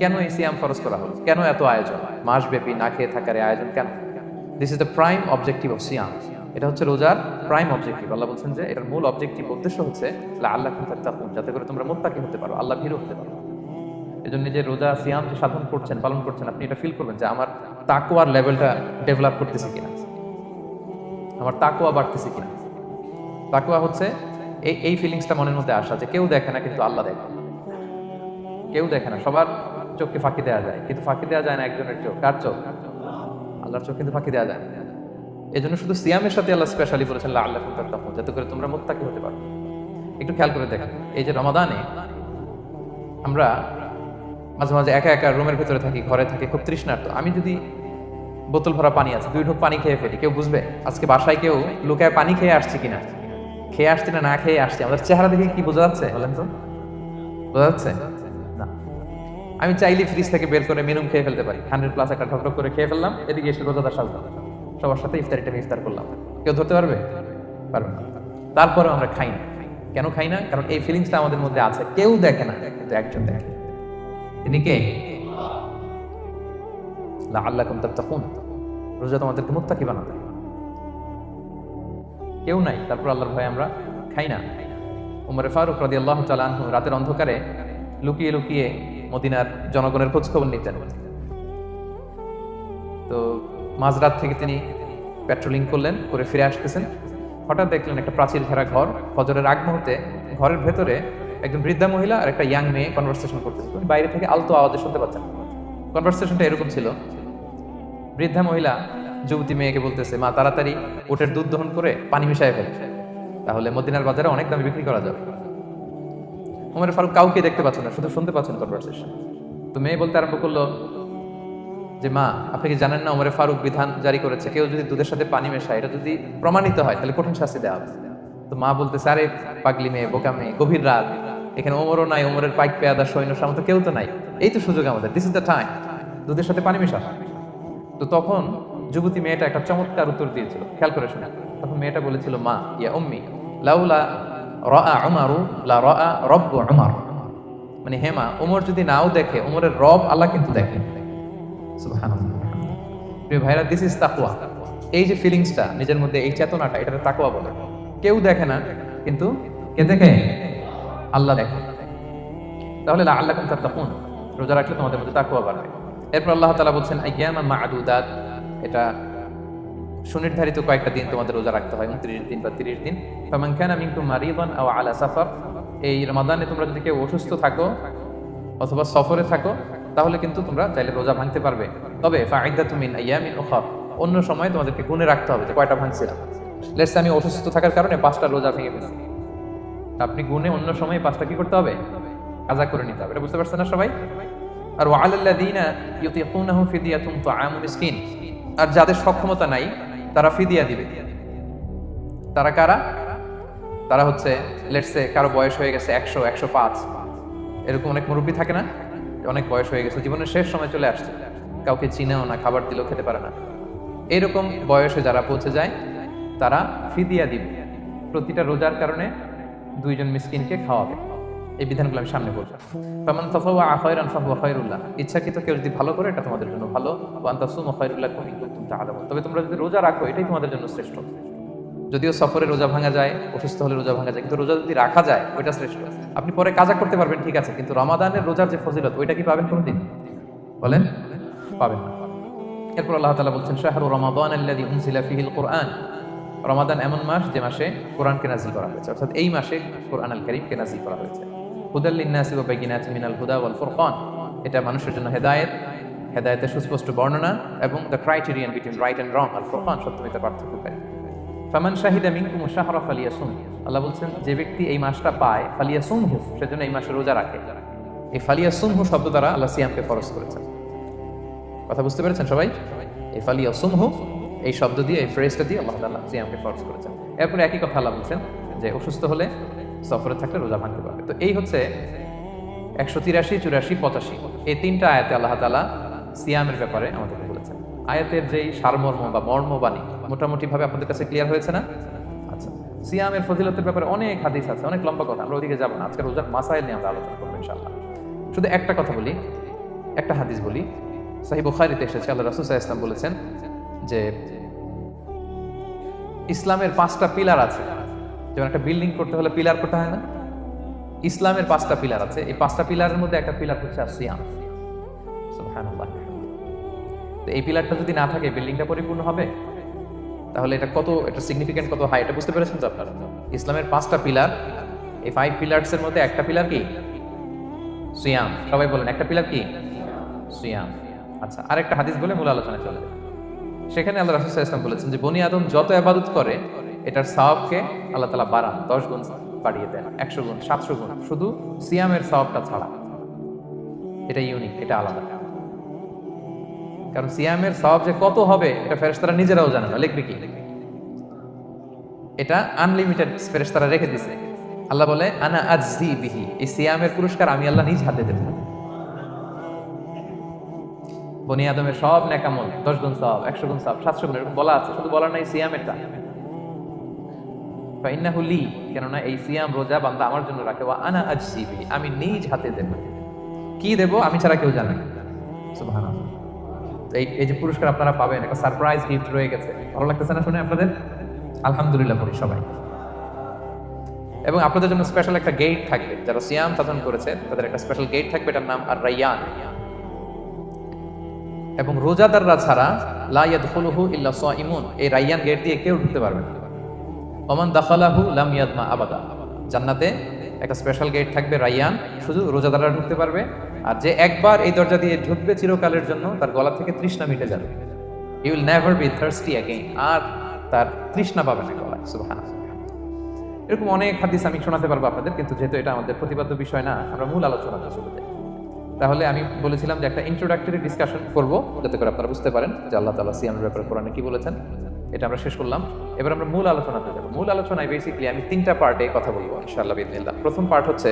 কেন এই সিয়াম ফরজ করা হলো? কেন এত আয়োজন? মাসব্যাপী না খেয়ে থাকার আয়োজন কেন? This is the prime objective of সিয়াম এটা হচ্ছে রোজার প্রাইম অবজেক্টিভ আল্লাহ বলছেন যে এটার মূল অবজেক্টিভ উদ্দেশ্য হচ্ছে আল্লাহ তাকুন যাতে করে তোমরা মোত্তাকি হতে পারো, আল্লাহ ভীরু হতে পারো। এই জন্য যে রোজা, সিয়াম যে সাধন করছেন, পালন করছেন, আপনি এটা ফিল করবেন যে আমার তাকুয়ার লেভেলটা ডেভেলপ করতেছে কিনা। আমার তাকুয়া বাড়তেছে কিনা। তাকুয়া হচ্ছে, এই এই ফিলিংসটা মনের মধ্যে আসা যে কেউ দেখে না, কিন্তু আল্লাহ দেখে। কেউ দেখে না, সবার চোখকে ফাঁকি দেওয়া যায়, কিন্তু ফাঁকি দেওয়া যায় না একজনের চোখ। কার চোখ? আল্লাহর চোখ কিন্তু ফাঁকি দেওয়া যায় না। এই জন্য শুধু সিয়ামের সাথে আল্লাহ স্পেশালি বলেছেন আল্লাহ তখন যাতে করে তোমরা মোত্তাকি হতে পারো। একটু খেয়াল করে দেখেন, এই যে রমাদানে আমরা মাঝে মাঝে একা একা রুমের ভিতরে থাকি, ঘরে থাকি, খুব তৃষ্ণার্ত। আমি যদি বোতল ভরা পানি আছে, দুই ঢোক পানি খেয়ে ফেলি, কেউ বুঝবে? আজকে বাসায় কেউ লুকায় পানি খেয়ে আসছে কিনা? খেয়ে আসছে না না খেয়ে আসছে? আমাদের চেহারা দেখে কি বোঝা যাচ্ছে বলেন তো? বোঝা যাচ্ছে? আমি চাইলে ফ্রিজ থেকে বের করে মিনুম খেয়ে ফেলতে পারি। হান্ড্রেড প্লাস একটা ঠক করে খেয়ে ফেললাম, এদিকে এসে রোজাদার সাজলাম। সবার সাথে ইফতারিটা ইফতার করলাম। কেউ ধরতে পারবে? পারবে না। তারপরেও আমরা খাই না। কেন খাই না? কারণ এই ফিলিংসটা আমাদের মধ্যে আছে। কেউ দেখে না, কিন্তু একজন দেখে। তিনি কে? আল্লাহ কুম তাত্তাকুন। রোজা তোমাদেরকে মুত্তাকি বানাবে কেউ নাই। তারপর আল্লাহর ভয়ে আমরা খাই না। উমরে ফারুক রাদি আল্লাহ তালানহু রাতের অন্ধকারে লুকিয়ে লুকিয়ে মদিনার জনগণের খোঁজ খবর নিতেন। তো মাঝরাত থেকে তিনি পেট্রোলিং করলেন, করে ফিরে আসতেছেন। হঠাৎ দেখলেন একটা প্রাচীর ঘেরা ঘর। ফজরের আগ মুহূর্তে ঘরের ভেতরে একজন বৃদ্ধা মহিলা আর একটা ইয়াং মেয়ে কনভারসেশন করতেছে। বাইরে থেকে আলতো আওয়াজে শুনতে পাচ্ছেন। কনভারসেশনটা এরকম ছিল। বৃদ্ধা মহিলা যুবতী মেয়েকে বলতেছে, মা, তাড়াতাড়ি উটের দুধ দহন করে পানি মিশায় ফেল। তাহলে মদিনার বাজারে অনেক দামে বিক্রি করা যাবে। উমর ফারুক কাউকে দেখতে পাচ্ছেন না, শুধু শুনতে পাচ্ছেন কনভারসেশন তো মেয়ে বলতে আরম্ভ করল যে, মা, আপনি কি জানেন না ওমরে ফারুক বিধান জারি করেছে? কেউ যদি দুধের সাথে পানি মেশায়, এটা যদি প্রমাণিত হয়, তাহলে কঠিন শাস্তি দেওয়া হবে। তো মা বলতে আরে পাগলি মেয়ে, বোকা মেয়ে, গভীর রাত। এখানে ওমরও নাই ওমরের পাইক পেয়াদা, সৈন্য, সামন্ত কেউ তো নাই। এই তো সুযোগ আমাদের দিস ইজ দ্য টাইম দুধের সাথে পানি মেশা তো তখন যুবতী মেয়েটা একটা চমৎকার উত্তর দিয়েছিল, খেয়াল করে শুনে। তখন মেয়েটা বলেছিল, মা, ইয়া উম্মি, লাউলা রা উমারু, লা রা রব্ব উমার। মানে হেমা ওমর যদি নাও দেখে ওমরের রব আল্লাহ কিন্তু দেখে। প্রিয় ভাইরা দিস ইজ তাকুয়া এই যে ফিলিংসটা নিজের মধ্যে এই চেতনাটা এটা তাকুয়া বলে। কেউ দেখে না, কিন্তু কে দেখে? আল্লাহ দেখে। তাহলে আল্লাহ কুম তাত্তাকুন, রোজা রাখলে তোমাদের মধ্যে তাকুয়া বাড়বে। এরপর আল্লাহ তালা বলছেন, আইয়ামা মা'দুদাত। এটা সুনির্ধারিত কয়েকটা দিন তোমাদের রোজা রাখতে হয়, উনত্রিশ দিন বা তিরিশ দিন। ফামান কানা মিনকুম মারিদান আও আলা সাফার। এই রমাদানে তোমরা যদি কেউ অসুস্থ থাকো অথবা সফরে থাকো, তাহলে কিন্তু তোমরা চাইলে রোজা ভাঙতে পারবে। তবে ফাইদা তুমিন ইয়ামিন ওখর অন্য সময় তোমাদেরকে গুনে রাখতে হবে যে কয়টা ভাঙছিলাম লেটস আমি অসুস্থ থাকার কারণে পাঁচটা রোজা ভেঙে ফেলছি আপনি গুনে অন্য সময় পাঁচটা কি করতে হবে? কাজা করে নিতে হবে। এটা বুঝতে পারছেন না সবাই? আর তুআমু মিসকিন। আর যাদের সক্ষমতা নাই তারা ফিদিয়া দিবে। তারা কারা? তারা হচ্ছে লেটসে কারও বয়স হয়ে গেছে একশো একশো পাঁচ। এরকম অনেক মুরব্বী থাকে না? অনেক বয়স হয়ে গেছে, জীবনের শেষ সময় চলে আসছে। কাউকে চিনেও না, খাবার দিলেও খেতে পারে না। এরকম বয়সে যারা পৌঁছে যায়, তারা ফিদিয়া দিবে। প্রতিটা রোজার কারণে দুইজন মিসকিনকে খাওয়াবে। এই বিধানগুলো আমি সামনে বলব। ফামান তাফাওয়া আখায়রান ফাহুয়া খায়রুল্লাহ। ইচ্ছাকৃত কেউ যদি ভালো করে, এটা তোমাদের জন্য ভালো। ওয়া আনতাসুমু খায়রুল্লাহ কুম ইন কুনতুম তবে তোমরা যদি রোজা রাখো, এটাই তোমাদের জন্য শ্রেষ্ঠ। যদিও সফরে রোজা ভাঙা যায়, অসুস্থ হলে রোজা ভাঙা যায়, কিন্তু রোজা যদি রাখা যায়, ওইটা শ্রেষ্ঠ। আপনি পরে কাজা করতে পারবেন, ঠিক আছে, কিন্তু রমাদানের রোজার যে ফজিলত, ওইটা কি পাবেন কোনোদিন? বলেন? পাবেন না। এরপর আল্লাহ তালা বলছেন, শাহরু রমাদান আল্লাযী উনজিলা ফীহিল কুরআন রমাদান এমন মাস যে মাসে কোরআনকে নাজিল করা হয়েছে। অর্থাৎ এই মাসে কোরআন আল কারীমকে নাজিল করা হয়েছে। এটা মানুষের জন্য হেদায়েত। হেদায়েতের সুস্পষ্ট বর্ণনা এবং the criterion between right and wrong আর ফুরকান সত্যমিতা পার্থক্য পার্থক্যকারী ফামান শাহিদা মিনকুম শাহরা ফালিয়াসুম। আল্লাহ বলছেন, যে ব্যক্তি এই মাসটা পায়, ফালিয়াসুমহু, সেজন্য এই মাসে রোজা রাখে। এই ফালিয়াসুমহু শব্দ দ্বারা আল্লাহ সিয়ামকে ফরজ করেছেন। কথা বুঝতে পেরেছেন সবাই? এই ফালিয়াসুমহু, এই শব্দ দিয়ে, এই ফ্রেজটা দিয়ে আল্লাহ সিয়ামকে ফরজ করেছেন। এরপরে একই কথা আল্লাহ বলছেন, যে অসুস্থ হলে সফরে থাকলে রোজা ভাঙতে পারবে। তো এই হচ্ছে একশো তিরাশি, চুরাশি, পঁচাশি। এই তিনটা আয়াতে আল্লাহ তালা সিয়ামের ব্যাপারে আমাদেরকে বলেছেন। আয়াতের যেই সারমর্ম বা মর্মবাণী মোটামুটি ভাবে আপনাদের কাছে ক্লিয়ার হয়েছে না? আচ্ছা। সিয়ামের ফজিলতের ব্যাপারে অনেক হাদিস আছে, অনেক লম্বা কথা, আমরা ওইদিকে যাব না। আজকে রোজার মাসাইল নিয়ে আমরা আলোচনা করব ইনশাল্লাহ শুধু একটা কথা বলি, একটা হাদিস বলি। সাহিব বুখারিতে এসেছে, আল্লাহ রাসুল ইসলাম বলেছেন যে ইসলামের পাঁচটা পিলার আছে। যেমন একটা বিল্ডিং করতে হলে পিলার করতে হয় না? ইসলামের পাঁচটা পিলার আছে। এই পাঁচটা পিলারের মধ্যে একটা পিলার হচ্ছে আর সিয়াম। তো এই পিলারটা যদি না থাকে বিল্ডিংটা পরিপূর্ণ হবে? তাহলে এটা কত, এটা সিগনিফিকেন্ট কত হাই এটা বুঝতে পেরেছেন তো আপনারা? ইসলামের পাঁচটা পিলার এই ফাইভ পিলার্স এর মধ্যে একটা পিলার কি? সিয়াম। সবাই বলেন, একটা পিলার কি? সিয়াম। আচ্ছা আরেকটা হাদিস বলে মূল আলোচনা চলে সেখানে আল্লাহ রাসূল ওয়াসাল্লাম বলেছেন যে, বনি আদম যত ইবাদত করে এটার সওয়াবকে আল্লাহ তাআলা বাড়ান 10 গুণ বাড়িয়ে দেন 100 গুণ 700 গুণ। শুধু সিয়ামের সওয়াবটা ছাড়া। এটা ইউনিক এটা আলাদা। কারণ সিয়ামের সওয়াব যে কত হবে, এটা ফেরেশতারা নিজেরাও জানে না। লিখবে কি? এটা আনলিমিটেড ফেরেশতারা রেখে দিছে। আল্লাহ বলে, আনা আজজি বিহি। এই সিয়ামের পুরস্কার আমি আল্লাহ নিজ হাতে দেব। বনি আদমের সব নেকামল দশ গুণ সব একশো গুণ সব সাতশো গুণ, এরকম বলা আছে। শুধু বলার নাই, সিয়ামেরটা। ফাইন্নাহু লি, কেননা এই সিয়াম রোজা বান্দা আমার জন্য রাখে, ওয়া আনা আজজি বিহি, আমি নিজ হাতে দেব। কি দেব আমি ছাড়া কেউ জানে না। এই এই যে পুরস্কার আপনারা পাবেন, একটা সারপ্রাইজ গিফট রয়ে গেছে। ভালো লাগতেছে না শুনে আপনাদের? আলহামদুলিল্লাহ বলি সবাই। এবং আপনাদের জন্য স্পেশাল একটা গেট থাকবে, যারা সিয়াম সাধন করেছে, তাদের একটা স্পেশাল গেট থাকবে, এটার নাম আর রাইয়ান এবং রোজাদাররা ছাড়া লা ইয়াদখুলুহু ইল্লা সাইমুন এই রাইয়ান গেট দিয়ে কেউ ঢুকতে পারবে না। ওমান দাখালাহু লাম ইয়াদমা আবাদা। জান্নাতে একটা স্পেশাল গেট থাকবে রাইয়ান, শুধু রোজাদাররা ঢুকতে পারবে। আর যে একবার এই দরজা দিয়ে ঢুকবে চিরকালের জন্য, তার গলা থেকে তৃষ্ণা মিটে যাবে। You will never be thirsty again আর তার তৃষ্ণা পাবে না গলায়, সুবহানাল্লাহ। এরকম অনেক হাদিস আমি শোনাতে পারব আপনাদের, কিন্তু যেহেতু এটা আমাদের প্রতিপাদ্য বিষয় না, আমরা মূল আলোচনাতে চলে যাই তাহলে আমি বলেছিলাম যে একটা ইন্ট্রোডাক্টরি ডিসকাশন করব, যাতে করে আপনারা বুঝতে পারেন যে আল্লাহ তালা সিয়ামের ব্যাপারে কোরআনে কি বলেছেন। এটা আমরা শেষ করলাম। এবার আমরা মূল আলোচনাতে যাব। মূল আলোচনায় বেসিক্যালি আমি তিনটা পার্টে কথা বলব, ইনশাআল্লাহ বিদিনিল্লাহ প্রথম পার্ট হচ্ছে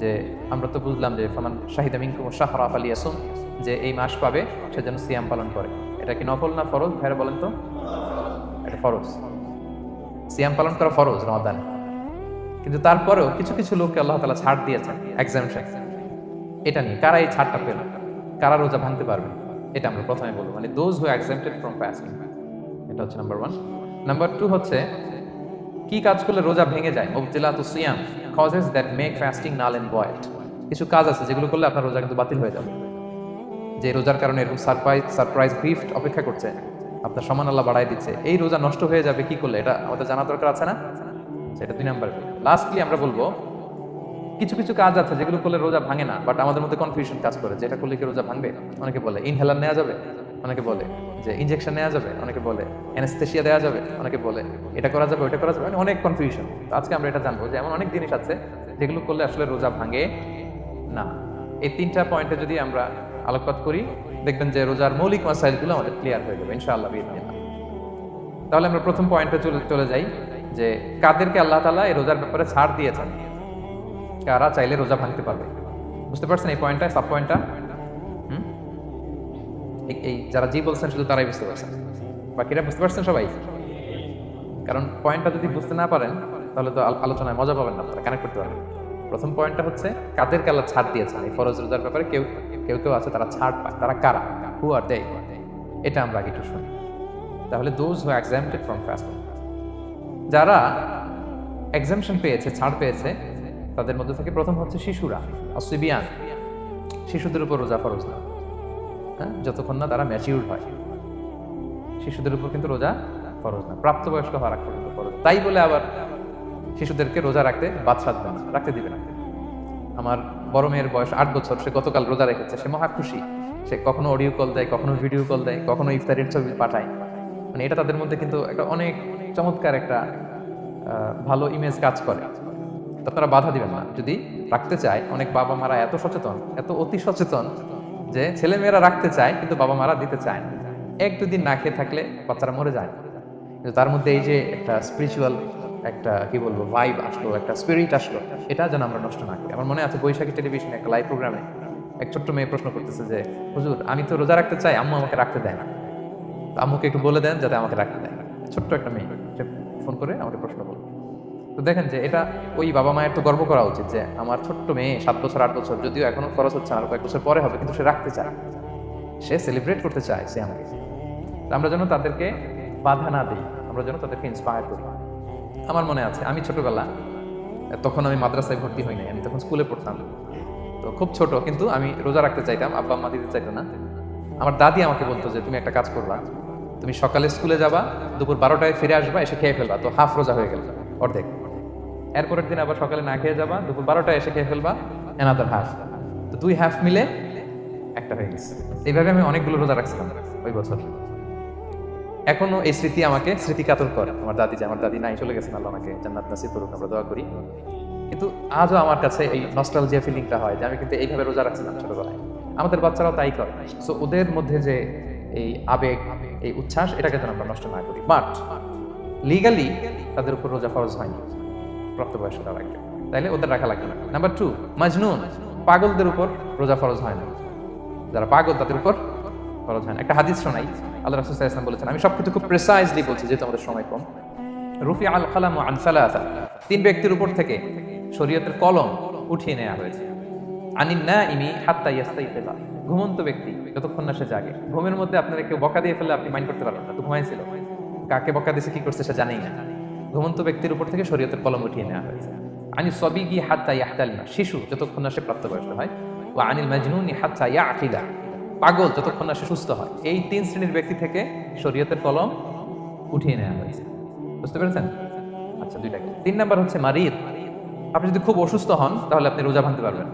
যে আমরা তো বুঝলাম যে ফামান শাহিদা মিনকুম শাহরাফ আলী আসুম যে এই মাস পাবে সে যেন সিয়াম পালন করে। এটা কি নফল না ফরজ? ভাইরা বলেন তো। এটা ফরজ। সিয়াম পালন করা ফরজ, রমাদান। কিন্তু তারপরেও কিছু কিছু লোককে আল্লাহ তালা ছাড় দিয়েছেন এক্সামশন এটা নিয়ে কারা এই ছাড়টা পেল? কারা রোজা ভাঙতে পারবে? এটা আমরা প্রথমে বলব। মানে those who exempted from fasting এটা হচ্ছে নাম্বার ওয়ান নাম্বার টু হচ্ছে, কি কাজ করলে রোজা ভেঙে যায়? মুবতিলা তো সিয়াম causes that make fasting null and void কিছু কাজ আছে যেগুলো করলে আপনার রোজা কিন্তু বাতিল হয়ে যাবে। যে রোজার কারণে এরকম সারপ্রাইজ সারপ্রাইজ গিফট অপেক্ষা করছে, আপনার সমান আল্লাহ বাড়াই দিচ্ছে। এই রোজা নষ্ট হয়ে যাবে কি করলে? এটা আমাদের জানা দরকার আছে না? সেটা দুই নাম্বার লাস্টলি আমরা বলব, কিছু কিছু কাজ আছে যেগুলো করলে রোজা ভাঙে না বাট আমাদের মধ্যে কনফিউশন কাজ করে, যেটা করলে কি রোজা ভাঙবে? অনেকে বলে ইনহেলার নেওয়া যাবে? অনেকে বলে যে ইনজেকশন নেওয়া যাবে, অনেকে বলে। অ্যানেস্থেশিয়া দেওয়া যাবে, অনেকে বলে, এটা করা যাবে ওটা করা যাবে। মানে অনেক কনফিউশন আজকে আমরা এটা জানব যে এমন অনেক জিনিস আছে যেগুলো করলে আসলে রোজা ভাঙে না। এই তিনটা পয়েন্টে যদি আমরা আলোকপাত করি, দেখবেন যে রোজার মৌলিক মাসাইলগুলো আমাদের ক্লিয়ার হয়ে যাবে, ইনশাআল্লাহ তাহলে আমরা প্রথম পয়েন্টে চলে চলে যাই যে কাদেরকে আল্লাহ তালা এই রোজার ব্যাপারে ছাড় দিয়েছেন? কারা চাইলে রোজা ভাঙতে পারবে? বুঝতে পারছেন এই পয়েন্টটা সাব পয়েন্টটা এই- যারা জি বলছেন শুধু তারাই বুঝতে পারছেন। বাকিরা বুঝতে পারছেন সবাই? কারণ পয়েন্টটা যদি বুঝতে না পারেন, তাহলে তো আল- আলোচনায় মজা পাবেন না আপনারা কানেক্ট করতে পারবেন প্রথম পয়েন্টটা হচ্ছে কাদেরকে আল্লাহ ছাড় দিয়েছেন? এই ফরজ রোজার ব্যাপারে কেউ কেউ কেউ আছে, তারা ছাড় পায়। তারা কারা? হু আর দে এটা আমরা আগে একটু শুনি। তাহলে those who exempted from fasting যারা এক্সামশন পেয়েছে, ছাড় পেয়েছে, তাদের মধ্যে থেকে প্রথম হচ্ছে শিশুরা, অসিবিয়ান। শিশুদের উপর রোজা ফরজ না। হ্যাঁ যতক্ষণ না তারা ম্যাচিউর হয়। শিশুদের উপর কিন্তু রোজা ফরজ না। প্রাপ্তবয়স্ক হওয়া রাখতে কিন্তু ফরজ। তাই বলে আবার শিশুদেরকে রোজা রাখতে বাদ সাধবে না, রাখতে দিবে না। আমার বড় মেয়ের বয়স আট বছর, সে গতকাল রোজা রেখেছে, সে মহা খুশি। সে কখনো অডিও কল দেয়, কখনো ভিডিও কল দেয়, কখনো ইফতারের ছবি পাঠায়। মানে এটা তাদের মধ্যে কিন্তু একটা অনেক চমৎকার একটা ভালো ইমেজ কাজ করে। তো আপনারা বাধা দিবেন না। যদি রাখতে চায়, অনেক বাবা মারা এত সচেতন, এত অতি সচেতন যে ছেলে মেয়েরা রাখতে চায়, কিন্তু বাবা মারা দিতে চায় না। এক দুদিন না খেয়ে থাকলে বাচ্চারা মরে যায়। কিন্তু তার মধ্যে এই যে একটা স্পিরিচুয়াল একটা, কি বলব ভাইব আসলো, একটা স্পিরিট আসলো, এটা যেন আমরা নষ্ট না করি। আমার মনে আছে বৈশাখী টেলিভিশনে একটা লাইভ প্রোগ্রামে এক ছোট্ট মেয়ে প্রশ্ন করতেছে যে, হুজুর, আমি তো রোজা রাখতে চাই, আম্মু আমাকে রাখতে দেয় না। আম্মুকে একটু বলে দেন যাতে আমাকে রাখতে দেয়। ছোট্ট একটা মেয়ে ফোন করে আমাকে প্রশ্ন করল। তো দেখেন যে এটা ওই বাবা মায়ের তো গর্ব করা উচিত যে আমার ছোট্ট মেয়ে সাত বছর, আট বছর, যদিও এখনও খরচ হচ্ছে আর কয়েক বছর পরে হবে, কিন্তু সে রাখতে চায়। সে সেলিব্রেট করতে চায়, সে আমাকে। আমরা যেন তাদেরকে বাধা না দিই, আমরা যেন তাদেরকে ইন্সপায়ার করি। আমার মনে আছে, আমি ছোটবেলা, তখন আমি মাদ্রাসায় ভর্তি হই নাই, আমি তখন স্কুলে পড়তাম। তো খুব ছোট, কিন্তু আমি রোজা রাখতে চাইতাম, আব্বা আম্মা দিতে চাইতো না। আমার দাদি আমাকে বলতো যে, তুমি একটা কাজ করবা, তুমি সকালে স্কুলে যাবা, দুপুর বারোটায় ফিরে আসবা, এসে খেয়ে ফেলবা। তো হাফ রোজা হয়ে গেল, অর্ধেক। এরপরের দিন আবার সকালে না খেয়ে যাবা, দুপুর বারোটায় এসে খেয়ে ফেলবা এনাদার হাফ তো দুই হাফ মিলে একটা হয়ে গেছে। এইভাবে আমি অনেকগুলো রোজা রাখছিলাম ওই বছর। এখনও এই স্মৃতি আমাকে স্মৃতি কাতর করে। আমার দাদি যে, আমার দাদি নাই, চলে গেছেন, আল্লাহ আমাকে জান্নাত নাসিব করুক, আমরা দোয়া করি। কিন্তু আজও আমার কাছে এই নস্টালজিয়া ফিলিংটা হয় যে, আমি কিন্তু এইভাবে রোজা রাখছিলাম ছোটবেলায়। আমাদের বাচ্চারাও তাই করে। সো ওদের মধ্যে যে এই আবেগ, এই উচ্ছ্বাস, এটাকে যেন আমরা নষ্ট না করি। বাট লিগালি তাদের উপর রোজা ফরজ হয়নি। প্রাপ্তবয়স্করা রাখবে তাইলে ওদের রাখা লাগবে না। নাম্বার টু মাজনুন পাগলদের উপর রোজা ফরজ হয় না। যারা পাগল, তাদের উপর ফরজ হয় না। একটা হাদিস শোনাই। আল্লাহ রাসূল ওয়াসাল্লাম বলেছেন, আমি সবকিছু খুব প্রেসাইজলি বলছি, যেহেতু আমাদের সময় কম। রুফি আল কালাম আন সালাসা, তিন ব্যক্তির উপর থেকে শরীয়তের কলম উঠিয়ে নেওয়া হয়েছে। আনিন না ইমি হাত্তা ইয়াস্তাইকিবা ঘুমন্ত ব্যক্তি যতক্ষণ না সে জাগে। ঘুমের মধ্যে আপনারা কেউ বকা দিয়ে ফেলে আপনি মাইন্ড করতে পারবেন না। তো ঘুমাইছিল। কাকে বকা দিয়েছে কি করছে সে জানেই না। ঘুমন্ত ব্যক্তির উপর থেকে শরীয়তের কলম উঠিয়ে নেওয়া হয়েছে। আনি সবই গিয়ে হাত্তা ইয়াহতালিমা শিশু, যতক্ষণ না সে প্রাপ্তবয়স্ক হয়। ও আনিল মাজনুনি হাত্তা ইয়া আকিলা পাগল, যতক্ষণ না সে সুস্থ হয়। এই তিন শ্রেণির ব্যক্তি থেকে শরীয়তের কলম উঠিয়ে নেওয়া হয়েছে। বুঝতে পেরেছেন? আচ্ছা দুইটা? তিন নাম্বার হচ্ছে মারিদ। আপনি যদি খুব অসুস্থ হন, তাহলে আপনি রোজা ভাঙতে পারবেন।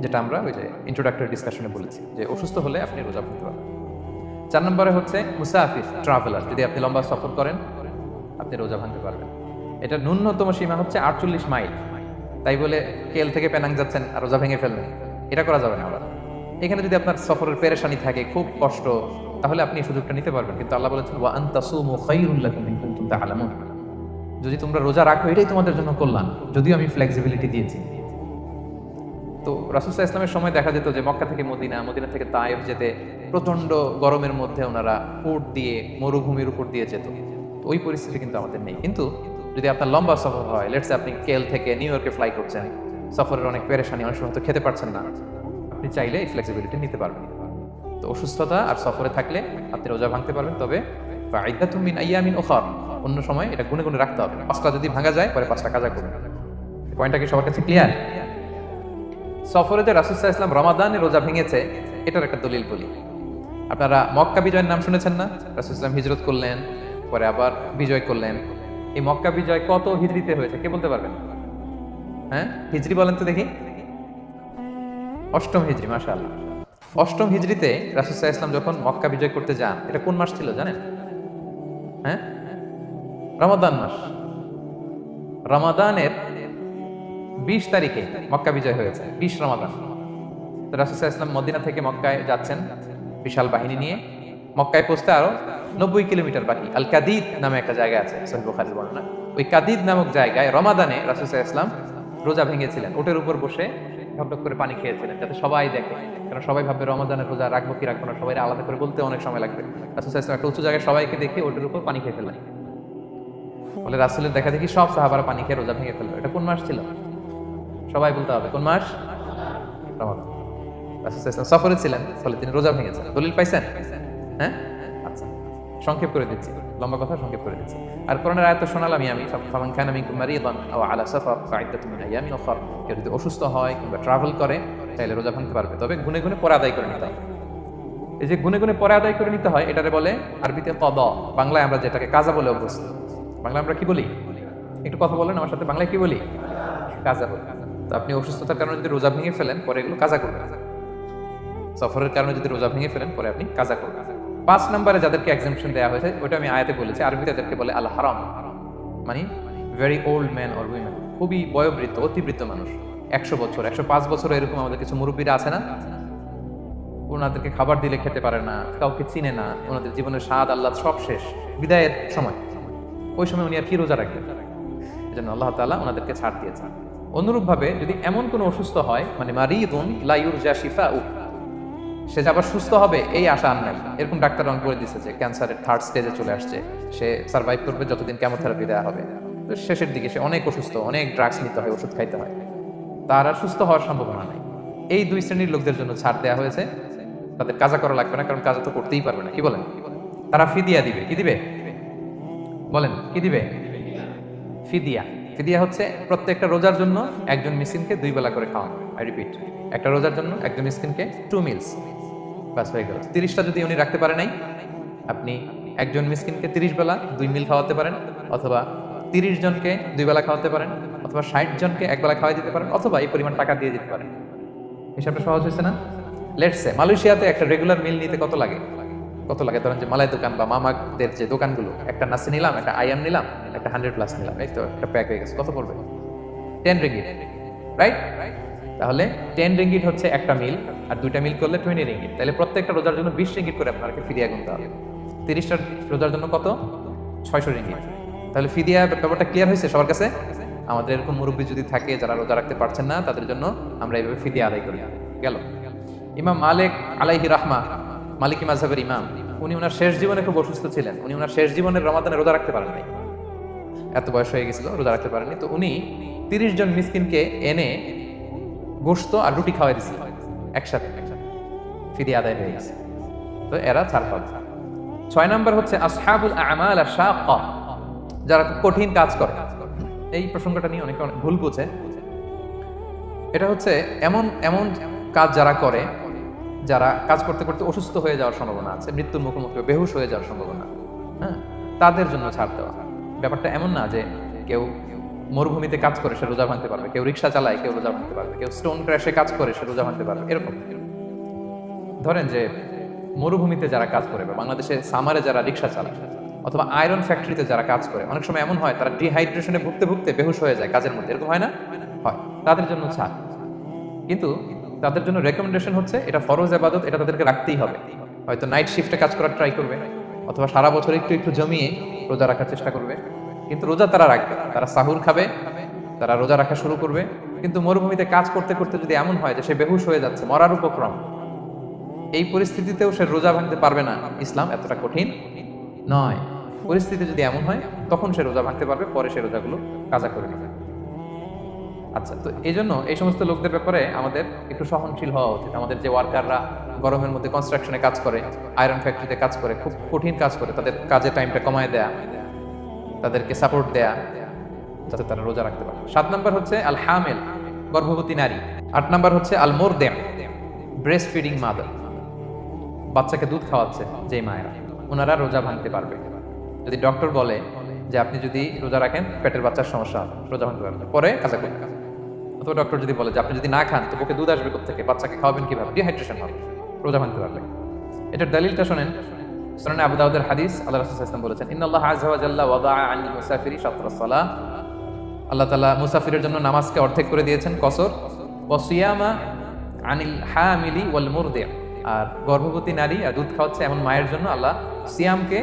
যেটা আমরা ওই যে ইন্ট্রোডাক্টরি ডিসকাশনে বলেছি, যে অসুস্থ হলে আপনি রোজা ভাঙতে পারবেন। চার নম্বরে হচ্ছে মুসাফির ট্রাভেলার যদি আপনি লম্বা সফর করেন আপনি রোজা ভাঙতে পারবেন। এটা ন্যূনতম সীমা হচ্ছে আটচল্লিশ মাইল। তাই বলে কেল থেকে পেনাং যাচ্ছেন আর রোজা ভেঙে ফেললেন। এটা করা যাবে না আবার। এখানে যদি আপনার সফরের পেরেশানি থাকে, খুব কষ্ট, তাহলে আপনি সুযোগটা নিতে পারবেন। কিন্তু আল্লাহ বলেছেন, ওয়া আনতাসুমু খায়রুল লাকুম ইন কুনতুম তা'লামুন যদি তোমরা রোজা রাখো, এটাই তোমাদের জন্য কল্যাণ। যদিও আমি ফ্লেক্সিবিলিটি দিয়েছি। তো রাসুসাহ ইসলামের সময় দেখা যেত যে মক্কা থেকে মদিনা মদিনা থেকে তায়েফ যেতে প্রচণ্ড গরমের মধ্যে ওনারা উট দিয়ে মরুভূমির উপর দিয়ে যেত। ওই পরিস্থিতি কিন্তু আমাদের নেই। কিন্তু যদি আপনার লম্বা সফর হয় লেটসে আপনি কেল থেকে নিউ ইয়র্কে ফ্লাই করছেন, সফরের অনেক পেরেশানি, অনেক সময় হয়তো খেতে পারছেন না, আপনি চাইলে এই ফ্লেক্সিবিলিটি নিতে পারবেন। তো অসুস্থতা আর সফরে থাকলে আপনি রোজা ভাঙতে পারবেন, তবে আইদাতুম মিন আইয়ামিন ওখর অন্য সময় এটা গুনে গুনে রাখতে হবে। পাঁচটা যদি ভাঙা যায়, পরে পাঁচটা কাজা করবেন পয়েন্টটা কি সবার কাছে ক্লিয়ার সফরে যে রাসুসাহ ইসলাম রমাদানে রোজা ভেঙেছে, এটার একটা দলিল বলি। আপনারা মক্কা বিজয়ের নাম শুনেছেন না? রাসুল ইসলাম হিজরত করলেন পরে আবার বিজয় করলেন। এই মক্কা বিজয় কত হিজড়িতে হয়েছে, কে বলতে পারবেন? হ্যাঁ? হিজড়ি বলেন তো দেখি। অষ্টম হিজড়ি মাসা অষ্টম হিজড়িতে রাসুসাহ ইসলাম যখন মক্কা বিজয় করতে যান, এটা কোন মাস ছিল জানেন? হ্যাঁ? রমাদান মাস। রমাদানের বিশ তারিখে মক্কা বিজয় হয়েছে, বিশ রমাদান। তো রাসুসাহ ইসলাম মদিনা থেকে মক্কায় যাচ্ছেন বিশাল বাহিনী নিয়ে। মক্কায় পৌঁছতে আরও নব্বই কিলোমিটার বাকি। আল কাদিদ নামে একটা জায়গা আছে সহিহ বুখারীর বর্ণনা। ওই কাদিদ নামক জায়গায় রমাদানে রাসুসাহ ইসলাম রোজা ভেঙেছিলেন। ওটের উপর বসে ঢকঢক করে পানি খেয়েছিলেন, যাতে সবাই দেখে। কারণ সবাই ভাববে রমাদানের রোজা রাখব কি রাখব না সবাই আলাদা করে বলতে অনেক সময় লাগবে। রাসুসাহ ইসলাম একটা উঁচু জায়গায় সবাইকে দেখে ওটের উপর পানি খেয়ে ফেললেন। বলে রাসুলের দেখা দেখি সব সাহাবারা পানি খেয়ে রোজা ভেঙে ফেলল। এটা কোন মাস ছিল? সবাই বলতে হবে, কোন মাস? রমাদান। ওয়াসাল্লাম সফরে ছিলেন, ফলে তিনি রোজা ভেঙেছেন। দলিল পাইছেন? হ্যাঁ? আচ্ছা। সংক্ষেপ করে দিচ্ছি। লম্বা কথা সংক্ষেপ করে দিচ্ছি। আর কোরআনের আয়াত তো শোনালামই আমি। ফামান কানা মিনকুম মারিদান আও আলা সাফার ফাইদাতুম মিন আইয়ামিন উখর। কেউ যদি অসুস্থ হয় কিংবা ট্রাভেল করে তাহলে রোজা ভাঙতে পারবে। তবে গুনে গুনে পরে আদায় করে নিতে হবে। এই যে গুনে গুনে পরে আদায় করে নিতে হয়, এটারে বলে আরবিতে কদ। বাংলায় আমরা যেটাকে কাজা বলে অভ্যস্ত। বাংলায় আমরা কি বলি? একটু কথা বলেন, আমার সাথে বাংলায় কি বলি? কাজা বলি। তো আপনি অসুস্থতার কারণে যদি রোজা ভেঙে ফেলেন, পরে এগুলো কাজা করবেন। সফরের কারণে যদি রোজা ভেঙে ফেলেন, পরে আপনি কাজা করবেন। পাঁচ নম্বরে যাদেরকে এক্সামশন দেওয়া হয়েছে, ওটা আমি আয়াতে বলেছি, আরবিতে তাদেরকে বলে আল হারাম। মানে very old man or women খুবই বয়োবৃদ্ধ অতিবৃত্ত মানুষ। একশো বছর, একশো পাঁচ বছর এরকম আমাদের কিছু মুরব্বীরা আছে না? ওনাদেরকে খাবার দিলে খেতে পারে না, কাউকে চিনে না, ওনাদের জীবনের স্বাদ আল্লাহ সব শেষ। বিদায়ের সময়। ওই সময় উনি আর কি রোজা রাখবেন? এজন্য আল্লাহ তাআলা ওনাদেরকে ছাড় দিয়েছেন। অনুরূপভাবে যদি এমন কোনো অসুস্থ হয় মানে মারিদুন লাইউর যা শিফা সে যে আবার সুস্থ হবে, এই আশা আর নাই। এরকম ডাক্তার অনেক বলে দিচ্ছে যে ক্যান্সারের থার্ড স্টেজে চলে আসছে। সে সার্ভাইভ করবে, যতদিন কেমোথেরাপি দেওয়া হবে। তো শেষের দিকে সে অনেক অসুস্থ, অনেক ড্রাগস নিতে হয়, ওষুধ খাইতে হয়। তার আর সুস্থ হওয়ার সম্ভাবনা নাই। এই দুই শ্রেণির লোকদের জন্য ছাড় দেওয়া হয়েছে। তাদের কাজা করা লাগবে না, কারণ কাজা তো করতেই পারবে না। কি বলেন? তারা ফিদিয়া দিবে। কি দিবে? বলেন, কি দিবে? ফিদিয়া ফিদিয়া হচ্ছে প্রত্যেকটা রোজার জন্য একজন মিসকিনকে দুই বেলা করে খাওয়ানো। আই রিপিট একটা রোজার জন্য একজন মিসকিনকে টু মিলস বাস হয়ে গেল। তিরিশটা যদি উনি রাখতে পারে নাই, আপনি একজন মিসকিনকে তিরিশ বেলা দুই মিল খাওয়াতে পারেন, অথবা তিরিশ জনকে দুই বেলা খাওয়াতে পারেন, অথবা ষাট জনকে এক বেলা খাওয়াই দিতে পারেন, অথবা এই পরিমাণ টাকা দিয়ে দিতে পারেন। হিসাবটা সহজ হয়েছে না? লেটসে মালয়েশিয়াতে একটা রেগুলার মিল নিতে কত লাগে? কত লাগে? ধরেন যে মালাই দোকান বা মামাদের যে দোকানগুলো, একটা নাসি নিলাম, একটা আইএম নিলাম, একটা হান্ড্রেড প্লাস নিলাম, এই তো একটা প্যাক হয়ে গেছে, কত পড়বে? টেন রিঙ্গিট রাইট তাহলে টেন রিঙ্গিট হচ্ছে একটা মিল আর দুইটা মিল করলে টোয়েন্টি রিঙ্গিট তাহলে প্রত্যেকটা রোজার জন্য বিশ রিঙ্গিট করে আপনাকে ফিরিয়া গুনতে হবে। তিরিশটা রোজার জন্য কত? ছয়শো রিঙ্গিট তাহলে ফিদিয়া ব্যাপারটা ক্লিয়ার হয়েছে সবার কাছে? আমাদের এরকম মুরব্বী যদি থাকে যারা রোজা রাখতে পারছেন না, তাদের জন্য আমরা এইভাবে ফিদিয়া আদায় করি। গেল। ইমাম মালিক আলাইহি রাহমা, মালিকি মাঝহাবের ইমাম, উনি ওনার শেষ জীবনে খুব অসুস্থ ছিলেন। উনি ওনার শেষ জীবনের রমাদানে রোজা রাখতে পারেন নাই। এত বয়স হয়ে গেছিল, রোজা রাখতে পারেননি। তো উনি তিরিশ জন মিসকিনকে এনে গোস্ত আর রুটি খাওয়াই দিছিল একসাথে। ফিদি আদায় হয়ে গেছে। তো এরা ছাড় পাবে ছয় নম্বর হচ্ছে আসহাবুল আমাল আর শাক্কা। যারা কঠিন কাজ করে। এই প্রসঙ্গটা নিয়ে অনেকে অনেক ভুল বুঝে। এটা হচ্ছে এমন এমন কাজ যারা করে, যারা কাজ করতে করতে অসুস্থ হয়ে যাওয়ার সম্ভাবনা আছে, মৃত্যুর মুখোমুখি বেহুশ হয়ে যাওয়ার সম্ভাবনা। হ্যাঁ? তাদের জন্য ছাড় দেওয়া। ব্যাপারটা এমন না যে কেউ মরুভূমিতে কাজ করে, সে রোজা ভাঙতে পারবে। কেউ রিক্সা চালায়, কেউ রোজা ভাঙতে পারবে। কেউ স্টোন ক্র্যাশে কাজ করে, সে রোজা ভাঙতে পারবে। এরকম। ধরেন যে মরুভূমিতে যারা কাজ করে বা বাংলাদেশে সামারে যারা রিক্সা চালায় অথবা আয়রন ফ্যাক্টরিতে যারা কাজ করে, অনেক সময় এমন হয়, তারা ডিহাইড্রেশনে ভুগতে ভুগতে বেহুশ হয়ে যায় কাজের মধ্যে। এরকম হয় না? হয়। তাদের জন্য ছাড়। কিন্তু তাদের জন্য রেকমেন্ডেশন হচ্ছে, এটা ফরজ আবাদত, এটা তাদেরকে রাখতেই হবে। হয়তো নাইট শিফটে কাজ করার ট্রাই করবে, অথবা সারা বছর একটু একটু জমিয়ে রোজা রাখার চেষ্টা করবে। কিন্তু রোজা তারা রাখবে তারা সাহুর খাবে, তারা রোজা রাখা শুরু করবে। কিন্তু মরুভূমিতে কাজ করতে করতে যদি এমন হয় যে সে বেহুশ হয়ে যাচ্ছে, মরার উপক্রম, এই পরিস্থিতিতেও সে রোজা ভাঙতে পারবে না। ইসলাম এতটা কঠিন নয়। পরিস্থিতি যদি এমন হয়, তখন সে রোজা ভাঙতে পারবে, পরে সে রোজাগুলো কাজা করে নেবে। আচ্ছা তো এই জন্য এই সমস্ত লোকদের ব্যাপারে আমাদের একটু সহনশীল হওয়া উচিত। আমাদের যে ওয়ার্কাররা গরমের মধ্যে কনস্ট্রাকশনে কাজ করে আয়রন ফ্যাক্টরিতে কাজ করে, খুব কঠিন কাজ করে, তাদের কাজের টাইমটা কমায় দেয়া। তাদেরকে সাপোর্ট দেয়া, যাতে তারা রোজা রাখতে পারে। সাত নম্বর হচ্ছে আল হামেল গর্ভবতী নারী। আট নম্বর হচ্ছে আল মোর দেম ব্রেস্ট ফিডিং মাদার বাচ্চাকে দুধ খাওয়াচ্ছে যে মায়েরা ওনারা রোজা ভাঙতে পারবে। যদি ডক্টর বলে যে আপনি যদি রোজা রাখেন, পেটের বাচ্চার সমস্যা হবে, রোজা ভাঙতে পারবে পরে কাজা করবেন অথবা ডক্টর যদি বলে যে আপনি যদি না খান, তো বুকে দুধ আসবে থেকে বাচ্চাকে খাওয়াবেন কীভাবে? ডিহাইড্রেশন হবে। রোজা ভাঙতে পারবে। এটার দলিলটা শোনেন সুনানে আবু দাউদের হাদিস আল্লাহ রাসুল ইসলাম বলেছেন ইন আল্লাহ জাল্লা ওয়াদা আনি মুসাফিরি শাতরা সালাহ। আল্লাহ তালা মুসাফিরের জন্য নামাজকে অর্ধেক করে দিয়েছেন, কসর। ওসিয়ামা আনিল হামিলি ওয়াল মুরদিয়া আর গর্ভবতী নারী আর দুধ খাওয়াচ্ছে এমন মায়ের জন্য আল্লাহ সিয়ামকে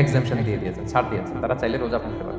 এক্সামশন দিয়ে দিয়েছেন, ছাড় দিয়েছেন, তারা চাইলে রোজা ভাঙতে পারবে